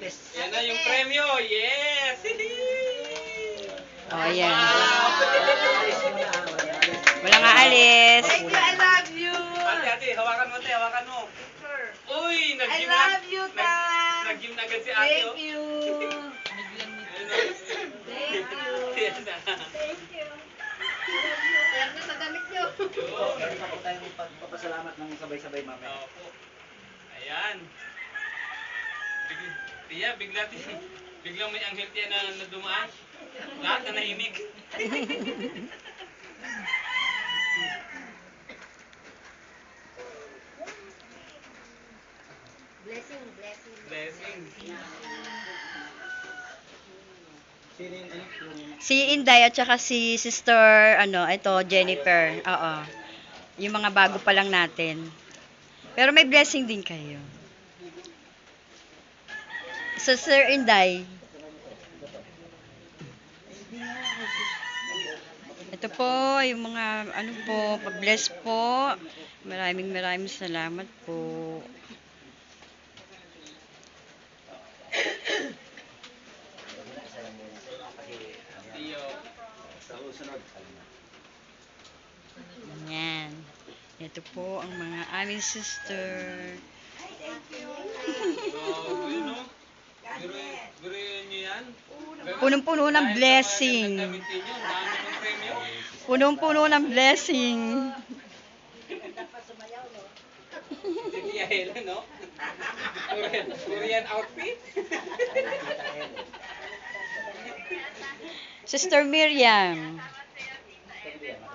Martes. Yan na yung premyo. Yes! Oh, ayan. Muna, ah, walang alis. Walang aalis. Thank you, I love you. Ate, ate, hawakan mo, ate, hawakan mo. Uy, I nag-gym na. love you, Tam. Nag-gym na agad si ate, Thank oh. you. Oh. Thank you. Yan na. Pero sa damit nyo. Ito, meron pa po tayong pagpapasalamat ng sabay-sabay mamaya. Opo. Ayan. Bigla, tiya, bigla, tiya. Biglang may anghel tiya na, na dumaan. Lahat na nahimik. Blessing, blessing. Blessing. Si Inday at saka si Sister, ano, ito, Jennifer. Oo. Yung mga bago pa lang natin. Pero may blessing din kayo. So, Sir Inday. Ito po, yung mga, ano po, pa-bless po. Maraming maraming salamat po. Sa. Ayan. Ito po ang mga aming sister. Grabe, no? Punong-puno ng blessing. Punong-puno ng blessing. Si Tia Helen, no? Korean, outfit. Sister Miriam.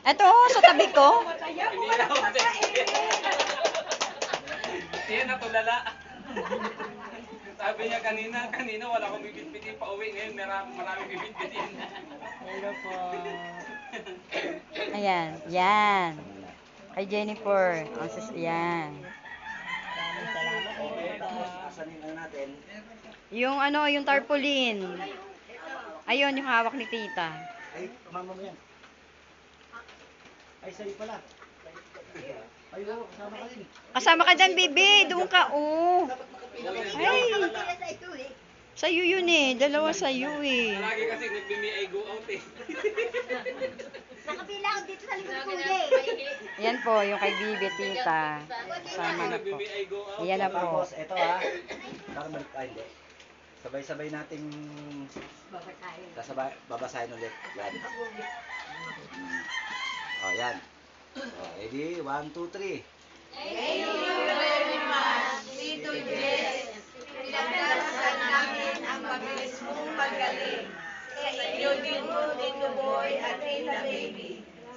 Ito, sa tabi ko. Hindi na natulala. Sabi niya kanina, kanina wala akong bibitbitin pa uwi. Ngayon marami, marami bibitbitin. Hello po. Ayan, yan. Kay Jennifer. Ang sis, yan. Yung ano natin? Yung ano, yung tarpaulin. Ayun, yung hawak ni tita. Ay, mama mo yan. Ay, sa'yo pala. Ay, kasama ka rin. Kasama ka dyan, baby. Doon ka, oh. Ay! Sa'yo yun eh. Dalawa sa'yo eh. Lagi kasi nagbimi go out eh. Nakapila ako dito sa likod ko eh. Yan po, yung kay Bibi, tita. Sama na po. Yan na po. Ito ah. Para balik tayo. Sabay-sabay nating babasahin. Babasahin ulit. Yan. O, oh, yan. O, edi, 1, 2, 3.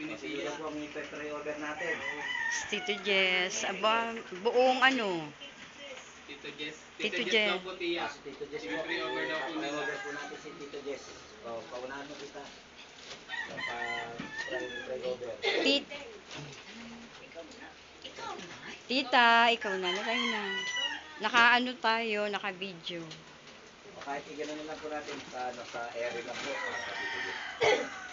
Ito po ang i-pre-order natin. Tito Jess. Aba, buong ano. Tito Jess. Tito Tito Jess Jess. daw po, Tia. Ah, si Tito Jess po. I-pre-order daw po nila. I-pre-order po natin si Tito Jess. O, paunahan mo kita. Sa pa-pre-order. Tit Tita, ikaw na. Na tayo na. Naka-ano tayo, naka-video. O kahit i-gano'n na lang po natin sa, ano, sa area lang po. Ah, sa Tito Jess.